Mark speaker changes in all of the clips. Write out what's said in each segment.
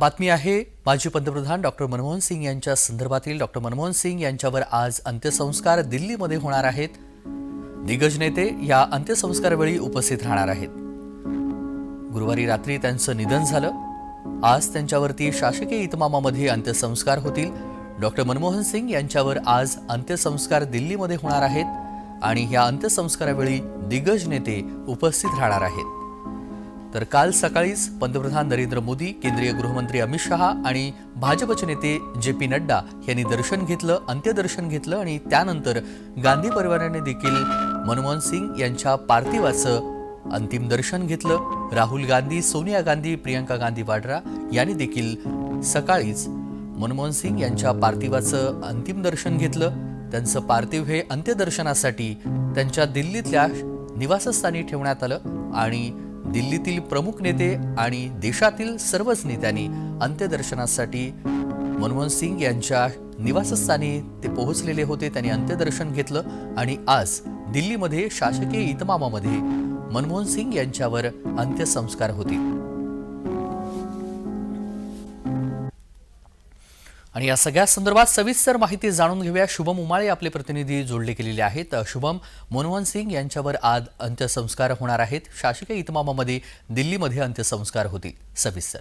Speaker 1: बातमी आहे माजी पंतप्रधान डॉक्टर मनमोहन सिंग यांच्या संदर्भातील. डॉक्टर मनमोहन सिंग यांच्यावर आज अंत्यसंस्कार दिल्लीमध्ये होणार आहेत. दिग्गज नेते या अंत्यसंस्कारावेळी उपस्थित राहणार आहेत. गुरुवारी रात्री त्यांचं निधन झालं. आज त्यांच्यावरती शासकीय इतमामामध्ये अंत्यसंस्कार होतील. डॉक्टर मनमोहन सिंग यांच्यावर आज अंत्यसंस्कार दिल्लीमध्ये होणार आहेत आणि या अंत्यसंस्कारावेळी दिग्गज नेते उपस्थित राहणार आहेत. तर काल सकाळीच पंतप्रधान नरेंद्र मोदी केंद्रीय गृहमंत्री अमित शहा आणि भाजपचे नेते जे पी नड्डा यांनी दर्शन घेतलं अंत्यदर्शन घेतलं आणि त्यानंतर गांधी परिवाराने देखील मनमोहन सिंग यांच्या पार्थिवाचं अंतिम दर्शन घेतलं. राहुल गांधी सोनिया गांधी प्रियंका गांधी वाड्रा यांनी देखील सकाळीच मनमोहन सिंग यांच्या पार्थिवाचं अंतिम दर्शन घेतलं. त्यांचं पार्थिव हे अंत्यदर्शनासाठी त्यांच्या दिल्लीतल्या निवासस्थानी ठेवण्यात आलं आणि दिल्लीतील प्रमुख नेते आणि देशातील सर्वच नेत्यांनी अंत्यदर्शनासाठी मनमोहन सिंग यांच्या निवासस्थानी ते पोहोचलेले होते. त्यांनी अंत्यदर्शन घेतलं आणि आज दिल्लीमध्ये शासकीय इतमामामध्ये मनमोहन सिंग यांच्यावर अंत्यसंस्कार होतील. आणि या सगळ्या संदर्भात सविस्तर माहिती जाणून घेऊया. शुभम उमाळे आपले प्रतिनिधी जोडले गेलेले आहेत. शुभम मनमोहन सिंग यांच्यावर आज अंत्यसंस्कार होणार आहेत. शासकीय इतमामामध्ये दिल्लीमध्ये अंत्यसंस्कार होतील. सविस्तर.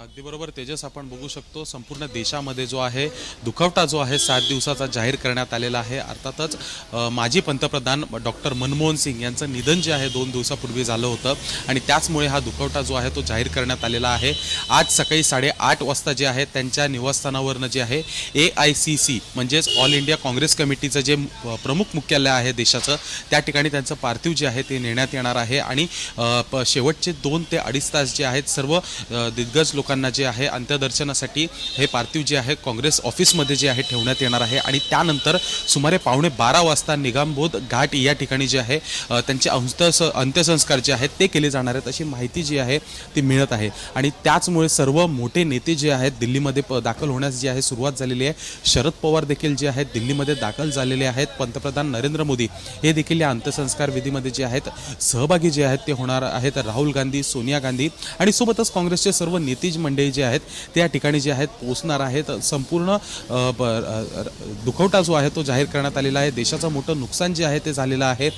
Speaker 2: अगदी बरोबर. तेजस आपण बघू शकतो संपूर्ण देशामध्ये जो आहे दुखवटा जो आहे सात दिवसाचा जाहीर करण्यात आलेला आहे. अर्थातच माजी पंतप्रधान डॉक्टर मनमोहन सिंग यांचं निधन जे आहे दोन दिवसापूर्वी झालं होतं. आणि त्याचमुळे हा दुखवटा जो आहे तो जाहीर करण्यात आलेला आहे. आज सकाळी साडेआठ वाजता जे आहे त्यांच्या निवासस्थानावरनं जे आहे ए आय सी सी म्हणजेच ऑल इंडिया काँग्रेस कमिटीचं जे प्रमुख मुख्यालय आहे देशाचं त्या ठिकाणी त्यांचं पार्थिव जे आहे ते नेण्यात येणार आहे. आणि प- शेवटचे दोन ते अडीच तास जे आहेत सर्व दिग्गज लोक लोकांना जे आहे अंत्यदर्शनासाठी हे पार्थिव जे आहे काँग्रेस ऑफिसमध्ये जे आहे ठेवण्यात येणार आहे. आणि त्यानंतर सुमारे पावणे बारा वाजता निगामबोध घाट या ठिकाणी जे आहे त्यांचे अंत अंत्यसंस्कार जे आहेत ते केले जाणार आहेत अशी माहिती जी आहे ती मिळत आहे. आणि त्याचमुळे सर्व मोठे नेते जे आहेत दिल्लीमध्ये प- दाखल होण्यास जी आहे सुरुवात झालेली आहे. शरद पवार देखील जे आहेत दिल्लीमध्ये दाखल झालेले आहेत. पंतप्रधान नरेंद्र मोदी हे देखील या अंत्यसंस्कार विधीमध्ये जे आहेत सहभागी जे आहेत ते होणार आहेत. राहुल गांधी सोनिया गांधी आणि सोबतच काँग्रेसचे सर्व नेते मंडळी जे आहेत ते या ठिकाणी जे आहेत पोहोचणार आहेत. संपूर्ण दुखवटा जो आहे तो जाहीर करण्यात आलेला आहे. देशाचं मोठं नुकसान जे आहे ते झालेलं आहे.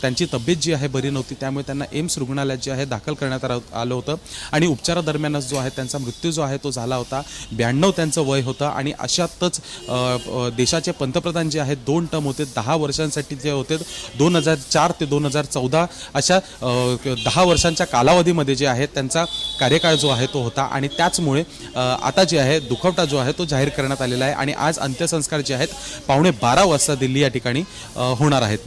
Speaker 2: त्यांची तब्येत जी आहे बरी नव्हती त्यामुळे त्यांना एम्स रुग्णालयात जे आहे दाखल करण्यात आलं आलं होतं. आणि उपचारादरम्यानच जो आहे त्यांचा मृत्यू जो आहे तो झाला होता. ब्याण्णव त्यांचं वय होतं आणि अशातच देशाचे पंतप्रधान जे आहेत दोन टर्म होते दहा वर्षांसाठी जे होते दोन हजार चार ते दोन हजार चौदा अशा दहा वर्षांच्या कालावधीमध्ये जे आहे त्यांचा कार्यकाळ जो आहे तो होता. आणि त्याचमुळे आता जे आहे दुखवटा जो आहे तो जाहीर करण्यात आलेला आहे आणि आज अंत्यसंस्कार जे आहेत पावणे बारा वाजता दिल्ली या ठिकाणी होणार आहेत.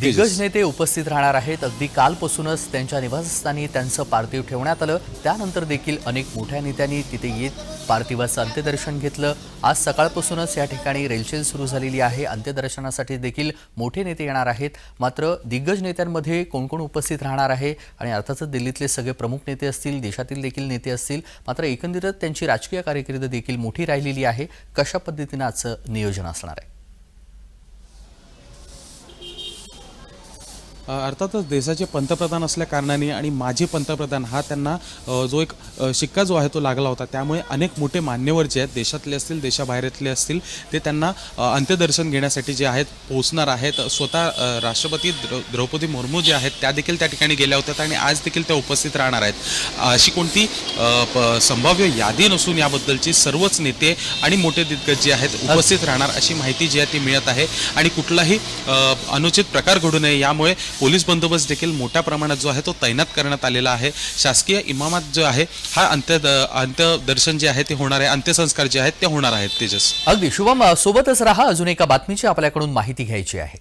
Speaker 1: दिग्गज नेते उपस्थित राहणार आहेत. अगदी कालपासूनच त्यांच्या निवासस्थानी त्यांचं पार्थिव ठेवण्यात आलं. त्यानंतर देखील अनेक मोठ्या नेत्यांनी तिथे येत पार्थिवाचं अंत्यदर्शन घेतलं. आज सकाळपासूनच या ठिकाणी रेलचेल सुरू झालेली आहे. अंत्यदर्शनासाठी देखील मोठे नेते येणार आहेत. मात्र दिग्गज नेत्यांमध्ये कोण कोण उपस्थित राहणार आहे? आणि अर्थातच दिल्लीतले सगळे प्रमुख नेते असतील देशातील देखील नेते असतील मात्र एकंदरीत त्यांची राजकीय कारकीर्द देखील मोठी राहिलेली आहे. कशा पद्धतीनं आजचं नियोजन असणार आहे?
Speaker 2: अर्थातच देशाचे पंतप्रधान असल्या कारणाने आणि माजी पंतप्रधान हा त्यांना जो एक शिक्का जो आहे तो लागला होता. त्यामुळे अनेक मोठे मान्यवर जे आहेत देशातले असतील देशाबाहेरतले असतील ते त्यांना अंत्यदर्शन घेण्यासाठी जे आहेत पोहोचणार आहेत. स्वतः राष्ट्रपती द्रौ द्रौपदी मुर्मू जे आहेत त्या देखील त्या ठिकाणी गेल्या होत्या आणि आज देखील त्या उपस्थित राहणार आहेत. अशी कोणती प- संभाव्य यादी नसून याबद्दलची सर्वच नेते आणि मोठे दिग्गज जे आहेत उपस्थित राहणार अशी माहिती जी आहे ती मिळत आहे. आणि कुठलाही अनुचित प्रकार घडू नये यामुळे पोलीस बंदोबस्त देखील मोठ्या प्रमाणात जो आहे तो तैनात करण्यात आलेला आहे. शासकीय इमामात जो आहे हा अंत्य अंत्यदर्शन जे आहे ते होणार आहे. अंत्यसंस्कार जे आहेत ते होणार आहेत तेजस.
Speaker 1: अगदी. शुभम सोबतच राहा. अजून एका बातमीची आपल्याकडून माहिती घ्यायची आहे.